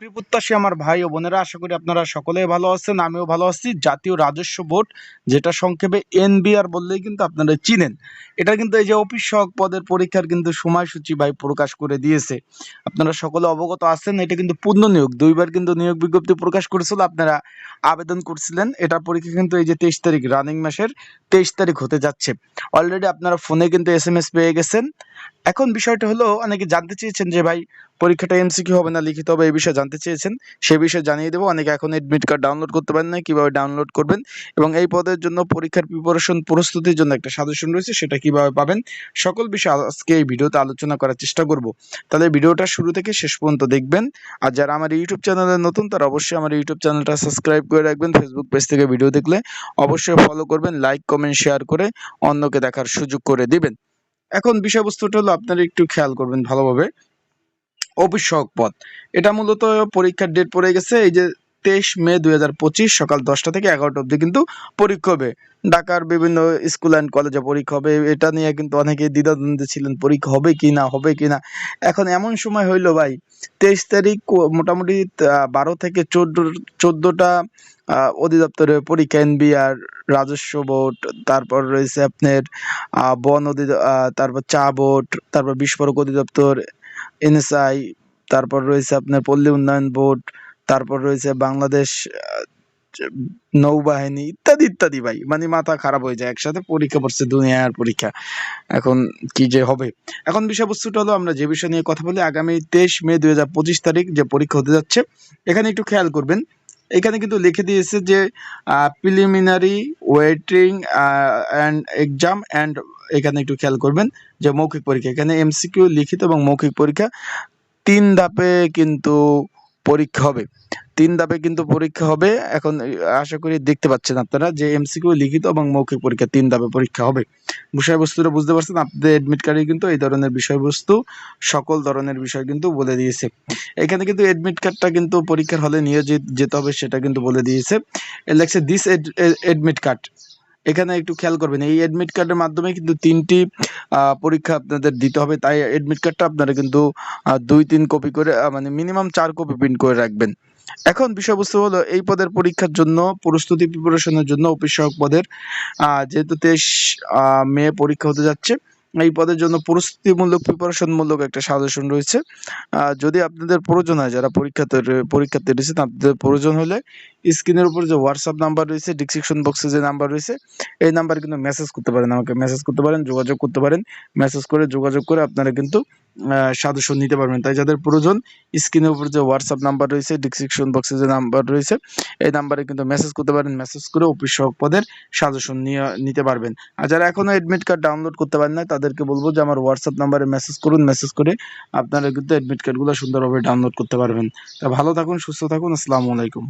চাকরি প্রত্যাশী আমার ভাই ও বোনেরা, আশা করি আপনারা সকলেই ভালো আছেন, আমিও ভালো আছি। জাতীয় রাজস্ব বোর্ড, যেটা সংক্ষেপে এনবিআর বললেই কিন্তু আপনারা চিনেন। এটা কিন্তু এই যে অফিস সহক পদের পরীক্ষার কিন্তু সময়সূচি ভাই প্রকাশ করে দিয়েছে। আপনারা সকলে অবগত আছেন, এটা কিন্তু পূর্ণ নিয়োগ। দুইবার কিন্তু নিয়োগ বিজ্ঞপ্তি প্রকাশ করেছিল, আপনারা আবেদন করছিলেন। এটার পরীক্ষা কিন্তু এই যে তেইশ তারিখ রানিং মাসের তেইশ তারিখ হতে যাচ্ছে। অলরেডি আপনারা ফোনে কিন্তু এস এম এস পেয়ে গেছেন। এখন বিষয়টা হলো, অনেকে জানতে চেয়েছেন যে ভাই, পরীক্ষাটা এমসিকিউ হবে না, লিখিত হবে, এই বিষয়ে জানতে চেয়েছেন। সে বিষয়ে জানিয়ে দেবো, অনেকে এখন এডমিট কার্ড ডাউনলোড করতে পারেন না কীভাবে ডাউনলোড করবেন এবং এই পদের জন্য পরীক্ষার প্রিপারেশন প্রস্তুতির জন্য একটা সাজেশন রয়েছে, সেটা কীভাবে পাবেন? সকল বিষয়ে আজকে এই ভিডিওতে আলোচনা করার চেষ্টা করব। তাহলে ভিডিওটা শুরু থেকে শেষ পর্যন্ত দেখবেন। আর যারা আমার ইউটিউব চ্যানেলে নতুন, তারা অবশ্যই আমার ইউটিউব চ্যানেলটা সাবস্ক্রাইব করে রাখবেন ফেসবুক পেজ থেকে ভিডিও দেখলে অবশ্যই ফলো করবেন লাইক কমেন্ট শেয়ার করে অন্যকে দেখার সুযোগ করে দিবেন। এখন বিষয়বস্তুটা হলো আপনারা একটু খেয়াল করবেন ভালোভাবে। অভিষেক পদ। এটা মূলত পরীক্ষার ডেট পড়ে গেছে, এই যে তেইশ মে দুই হাজার পঁচিশ সকাল দশটা থেকে এগারোটা অবধি কিন্তু পরীক্ষা হবে। ঢাকার বিভিন্ন স্কুল অ্যান্ড কলেজে পরীক্ষা হবে। এটা নিয়ে কিন্তু অনেকে দ্বিধাদ্বন্দ্বে ছিলেন, পরীক্ষা হবে কি না, হবে কি না। এখন এমন সময় হইল ভাই, তেইশ তারিখ মোটামুটি বারো থেকে চোদ্দ, চোদ্দোটা অধিদপ্তরে পরীক্ষা, এনবিআর, রাজস্ব বোর্ড, তারপর রয়েছে আপনার বন অধি তারপর চা বোর্ড, তারপর বিস্ফোরক অধিদপ্তর, এনএসআই, তারপর রয়েছে আপনার পল্লী উন্নয়ন বোর্ড তারপর রয়েছে বাংলাদেশ নৌবাহিনী ইত্যাদি ইত্যাদি ভাই। মানে মাথা খারাপ হয়ে যায়, একসাথে পরীক্ষা পড়ছে দুনিয়ার পরীক্ষা। এখন কি যে হবে? এখন বিষয়বস্তুটা হলো, আমরা যে বিষয় নিয়ে কথা বলি, আগামী তেইশ মে দু হাজার পঁচিশ তারিখ যে পরীক্ষা হতে যাচ্ছে, এখানে একটু খেয়াল করবেন। এখানে কিন্তু লিখে দিয়েছে যে preliminary waiting and exam and এখানে একটু খেয়াল করবেন যে মৌখিক পরীক্ষা। এখানে এমসিকিউ লিখিত এবং মৌখিক পরীক্ষা, তিন ধাপে কিন্তু পরীক্ষা হবে। তিন ধাপে কিন্তু পরীক্ষা হবে। এখন আশা করি দেখতে পাচ্ছেন আপনারা যে এমসিকিউ লিখিত এবং মৌখিক পরীক্ষা তিন ধাপে পরীক্ষা হবে। বিষয়বস্তুটা বুঝতে পারছেন? আপনাদের এডমিট কার্ডে কিন্তু এই ধরনের বিষয়বস্তু, সকল ধরনের বিষয় কিন্তু বলে দিয়েছে। এখানে কিন্তু এডমিট কার্ডটা কিন্তু পরীক্ষার হলে নিয়ে যেতে হবে সেটা কিন্তু বলে দিয়েছে। লেখছে দিস এডমিট কার্ড এখানে একটু খেয়াল করবেন, এই এডমিট কার্ডের মাধ্যমে কিন্তু তিনটি পরীক্ষা আপনাদের দিতে হবে। তাই এডমিট কার্ডটা আপনারা কিন্তু দুই, তিন কপি করে মানে মিনিমাম চার কপি প্রিন্ট করে রাখবেন। এখন বিষয়বস্তু হলো, এই পদের পরীক্ষার জন্য, প্রস্তুতি প্রিপারেশনের জন্য অফিস সহায়ক পদের যেহেতু তেইশ মে পরীক্ষা হতে যাচ্ছে এই পদের জন্য প্রস্তুতিমূলক প্রিপারেশনমূলক একটা সাজেশন রয়েছে। যদি আপনাদের প্রয়োজন হয়, যারা পরীক্ষাতে পরীক্ষাতে রয়েছে তাদের প্রয়োজন হলে স্ক্রিনের উপর যে হোয়াটসঅ্যাপ নাম্বার রয়েছে ডিসক্রিপশন বক্সে যে নাম্বার রয়েছে, এই নাম্বারে কিন্তু মেসেজ করতে পারেন আমাকে। মেসেজ করতে পারেন, যোগাযোগ করতে পারেন। মেসেজ করে যোগাযোগ করে আপনারা কিন্তু সাজেশন নিতে পারবেন। তাই যাদের প্রয়োজন স্ক্রিনের উপর যে হোয়াটসঅ্যাপ নাম্বার রয়েছে ডিসক্রিপশন বক্সে যে নাম্বার রয়েছে, এই নাম্বারে কিন্তু মেসেজ করতে পারেন। মেসেজ করে অফিস সহক পদের সাজেশন নিয়ে, নিতে পারবেন। আর যারা এখনও এডমিট কার্ড ডাউনলোড করতে পারেন না তাদেরকে বলব যে আমার হোয়াটসঅ্যাপ নাম্বারে মেসেজ করুন। মেসেজ করে আপনারা কিন্তু এডমিট কার্ডগুলো সুন্দরভাবে ডাউনলোড করতে পারবেন। তা ভালো থাকুন, সুস্থ থাকুন। আসসালামু আলাইকুম।